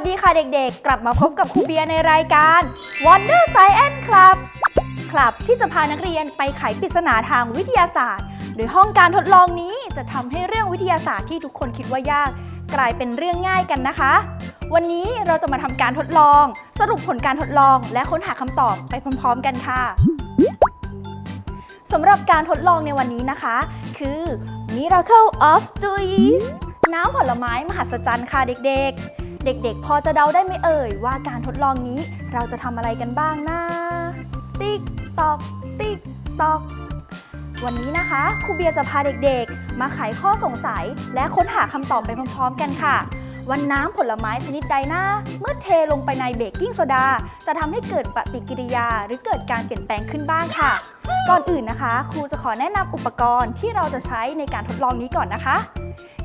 วัสดีค่ะเด็กๆ กลับมาพบกับครูเบียร์ในรายการ Wonder Science Club คลับที่จะพานักเรียนไปไขปริศนาทางวิทยาศาสตร์ โดยห้องการทดลองนี้จะทำให้เรื่องวิทยาศาสตร์ที่ทุกคนคิดว่ายาก กลายเป็นเรื่องง่ายกันนะคะ วันนี้เราจะมาทำการทดลอง สรุปผลการทดลอง และค้นหาคำตอบไปพร้อม ๆ กันค่ะสำหรับการทดลองในวันนี้นะคะ คือ Miracle of Juice น้ำผลไม้มหัศจรรย์ค่ะเด็กๆ เด็กๆ พอจะเดาได้ไหมเอ่ย ว่าการทดลองนี้เราจะทำอะไรกันบ้างนะ ติ๊กตอก ติ๊กตอก วันนี้นะคะครูเบียร์จะพาเด็กๆ มาไขข้อสงสัยและค้นหาคำตอบไปพร้อมๆ กันค่ะ วันน้ำผลไม้ชนิดใดนะ เมื่อเทลงไปในเบกกิ้งโซดา จะทำให้เกิดปฏิกิริยาหรือเกิดการเปลี่ยนแปลงขึ้นบ้างค่ะ ก่อนอื่นนะคะ ครูจะขอแนะนำอุปกรณ์ที่เราจะใช้ในการทดลองนี้ก่อนนะคะ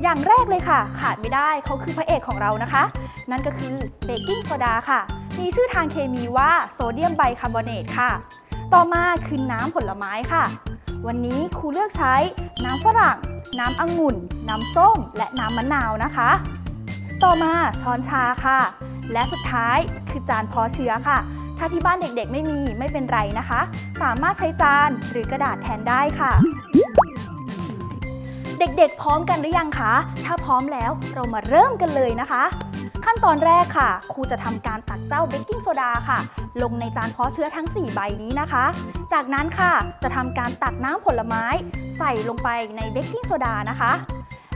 อย่างแรกเลยค่ะ ขาดไม่ได้เขาคือพระเอกของเรานะคะ นั่นก็คือเบกกิ้งโซดาค่ะ มีชื่อทางเคมีว่าโซเดียมไบคาร์บอเนตค่ะ ต่อมาคือน้ำผลไม้ค่ะ วันนี้ครูเลือกใช้น้ำฝรั่งน้ำองุ่น น้ำส้ม และน้ำมะนาวนะคะ ต่อมาช้อนชาค่ะ และสุดท้ายคือจานเพาะเชื้อค่ะ ถ้าที่บ้านเด็กๆ ไม่มีไม่เป็นไรนะคะ สามารถใช้จานหรือกระดาษแทนได้ค่ะ เด็กๆ พร้อมกันหรือยังคะ ถ้าพร้อมแล้วเรามาเริ่มกันเลยนะคะ ขั้นตอนแรกค่ะ ครูจะทำการตักเจ้าเบกกิ้งโซดาค่ะ ลงในจานเพาะเชื้อทั้ง 4 ใบนี้นะคะ จากนั้นค่ะจะทำการตักน้ำผลไม้ ใส่ลงไปในเบกกิ้งโซดานะคะ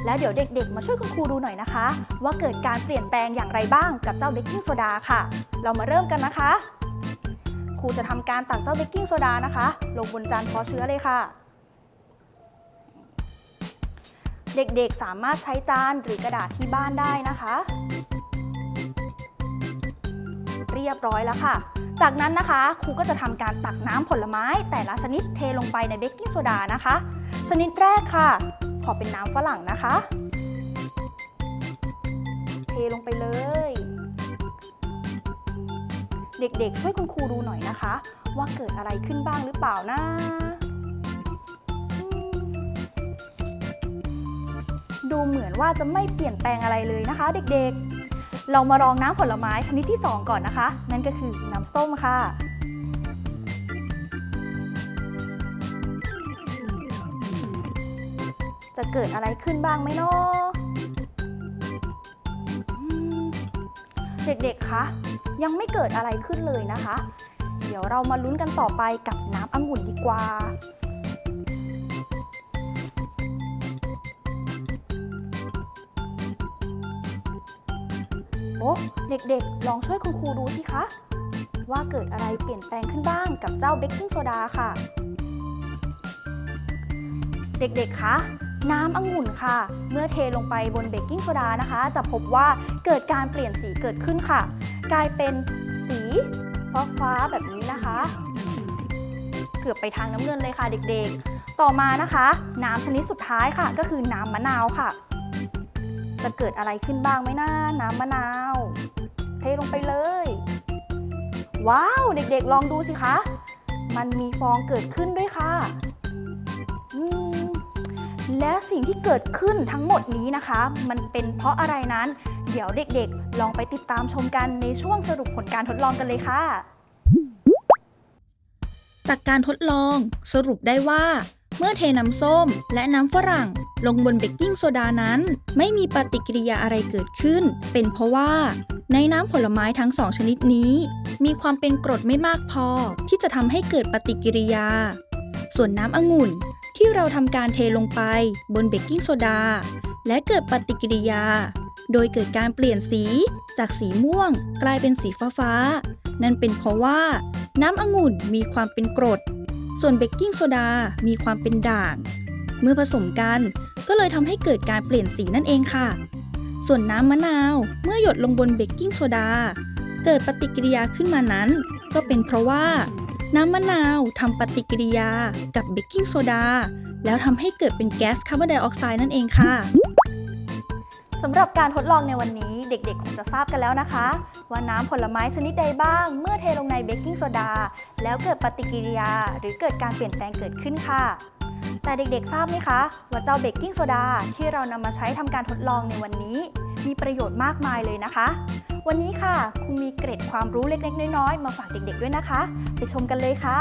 แล้วเดี๋ยวเด็กๆ มาช่วยคุณครูดูหน่อยนะคะ ว่าเกิดการเปลี่ยนแปลงอย่างไรบ้างกับเจ้าเบกกิ้งโซดาค่ะ เรามาเริ่มกันนะคะ ครูจะทำการตักเจ้าเบกกิ้งโซดานะคะ ลงบนจานเพาะเชื้อเลยค่ะ เด็กๆสามารถใช้จานหรือกระดาษที่บ้านได้นะคะ เรียบร้อยแล้วค่ะจากนั้นนะคะครูก็จะทำการตักน้ำผลไม้ แต่ละชนิดเทลงไปในเบกกิ้งโซดานะคะ ชนิดแรกค่ะ อเป็นน้ำฝรั่งนะคะ เทลงไปเลย เด็กๆ ช่วยคุณครูดูหน่อยนะคะ ว่าเกิดอะไรขึ้นบ้างหรือเปล่านะดูเหมือนว่าจะไม่เปลี่ยนแปลงอะไรเลยนะคะ เด็กๆ เรามาลองน้ำผลไม้ชนิดที่ 2 ก่อนนะคะ นั่นก็คือน้ำส้มค่ะ จะเกิดอะไรขึ้นบ้างไหมเนาะอืมเด็กๆ คะ ยังไม่เกิดอะไรขึ้นเลยนะคะ เดี๋ยวเรามาลุ้นกันต่อไปกับน้ำองุ่นดีกว่าโอ้เด็กๆ ลองช่วยคุณครูดูสิคะ ว่าเกิดอะไรเปลี่ยนแปลงขึ้นบ้างกับเจ้าเบกกิ้งโซดาค่ะ เด็กๆ คะ น้ำองุ่นค่ะ เมื่อเทลงไปบนเบกกิ้งโซดานะคะ จะพบว่าเกิดการเปลี่ยนสีเกิดขึ้นค่ะ กลายเป็นสีฟ้าๆแบบนี้นะคะ เกือบไปทางน้ำเงินเลยค่ะเด็กๆ ต่อมานะคะ น้ำชนิดสุดท้ายค่ะ ก็คือน้ำมะนาวค่ะ จะเกิดอะไรขึ้นบ้างไหมนะน้ำมะนาว เทลงไปเลย ว้าว เด็กๆ ลองดูสิคะ มันมีฟองเกิดขึ้นด้วยค่ะ และสิ่งที่เกิดขึ้นทั้งหมดนี้นะคะ มันเป็นเพราะอะไรนั้น เดี๋ยวเด็กๆ ลองไปติดตามชมกันในช่วงสรุปผลการทดลองกันเลยค่ะ จากการทดลองสรุปได้ว่า เมื่อเทน้ำส้มและน้ำฝรั่ง ลงบนเบกกิ้งโซดานั้น ไม่มีปฏิกิริยาอะไรเกิดขึ้น เป็นเพราะว่าในน้ำผลไม้ทั้งสองชนิดนี้ มีความเป็นกรดไม่มากพอที่จะทำให้เกิดปฏิกิริยา ส่วนน้ำองุ่น ที่เราทำการเทลงไปบนเบกกิ้งโซดา และเกิดปฏิกิริยา โดยเกิดการเปลี่ยนสีจากสีม่วง กลายเป็นสีฟ้าๆนั่นเป็นเพราะว่าน้ำองุ่นมีความเป็นกรด ส่วนเบกกิ้งโซดา มีความเป็นด่าง เมื่อผสมกันก็เลยทำให้เกิดการเปลี่ยนสีนั่นเองค่ะ ส่วนน้ำมะนาวเมื่อหยดลงบนเบกกิ้งโซดา เกิดปฏิกิริยาขึ้นมานั้น ก็เป็นเพราะว่า น้ำมะนาวทำปฏิกิริยากับเบกกิ้งโซดา แล้วทำให้เกิดเป็นแก๊สคาร์บอนไดออกไซด์นั่นเองค่ะสำหรับการทดลองในวันนี้เด็กๆ คงจะทราบกันแล้วนะคะ ว่าน้ำผลไม้ชนิดใดบ้าง เมื่อเทลงในเบกกิ้งโซดา แล้วเกิดปฏิกิริยา หรือเกิดการเปลี่ยนแปลงเกิดขึ้นค่ะ แต่เด็กๆ ทราบไหมคะ ว่าเจ้าเบกกิ้งโซดาที่เรานำมาใช้ทำการทดลองในวันนี้ มีประโยชน์มากมายเลยนะคะ วันนี้ค่ะครูมีเกร็ดความรู้เล็กๆ น้อยๆ มาฝากเด็กๆด้วยนะคะ ไปชมกันเลยค่ะ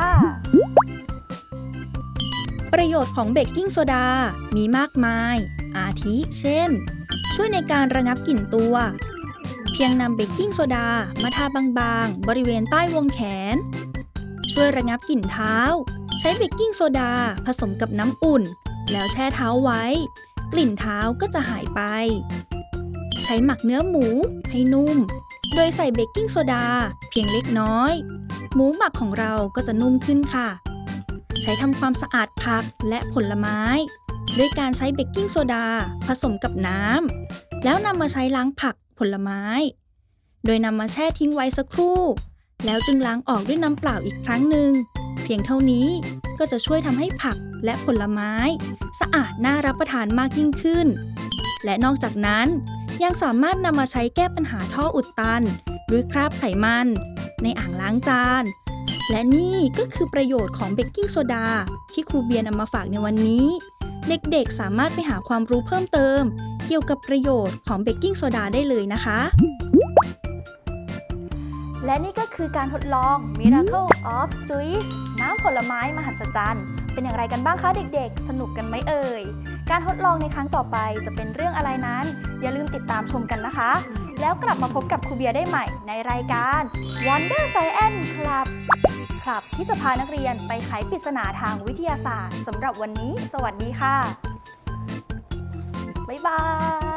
ประโยชน์ของเบกกิ้งโซดา มีมากมาย อาทิ เช่น ช่วยในการระงับกลิ่นตัว เพียงนำเบกกิ้งโซดามาทาบางๆ บริเวณใต้วงแขน ช่วยระงับกลิ่นเท้า ใช้เบกกิ้งโซดาผสมกับน้ำอุ่น แล้วแช่เท้าไว้ กลิ่นเท้าก็จะหายไป ใช้หมักเนื้อหมูให้นุ่ม โดยใส่เบกกิ้งโซดา เพียงเล็กน้อย หมูหมักของเราก็จะนุ่มขึ้นค่ะ ใช้ทำความสะอาดผักและผลไม้ ด้วยการใช้เบกกิ้งโซดาผสมกับน้ำแล้วนำมาใช้ล้างผักผลไม้ โดยนำมาแช่ทิ้งไว้สักครู่ แล้วจึงล้างออกด้วยน้ำเปล่าอีกครั้งหนึ่งเพียงเท่านี้ก็จะช่วยทำให้ผักและผลไม้ สะอาดน่ารับประทานมากยิ่งขึ้น และนอกจากนั้น ยังสามารถนำมาใช้แก้ปัญหาท่ออุดตันด้วยคราบไขมัน ในอ่างล้างจาน และนี่ก็คือประโยชน์ของเบกกิ้งโซดาที่ครูเบียร์นำมาฝากในวันนี้ เด็กๆสามารถไปหาความรู้เพิ่มเติม เกี่ยวกับประโยชน์ของเบกกิ้งโซดาได้เลยนะคะ และนี่ก็คือการทดลอง Miracle of Juice น้ำผลไม้มหัศจรรย์ เป็นอย่างไรกันบ้างคะเด็กๆ สนุกกันไหมเอ่ย การทดลองในครั้งต่อไปจะเป็นเรื่องอะไรนั้น อย่าลืมติดตามชมกันนะคะ แล้วกลับมาพบกับครูเบียร์ได้ใหม่ในรายการ Wonder Science Club คลับที่จะพานักเรียนไปไขปริศนาทางวิทยาศาสตร์สำหรับวันนี้ สวัสดีค่ะ บ๊ายบาย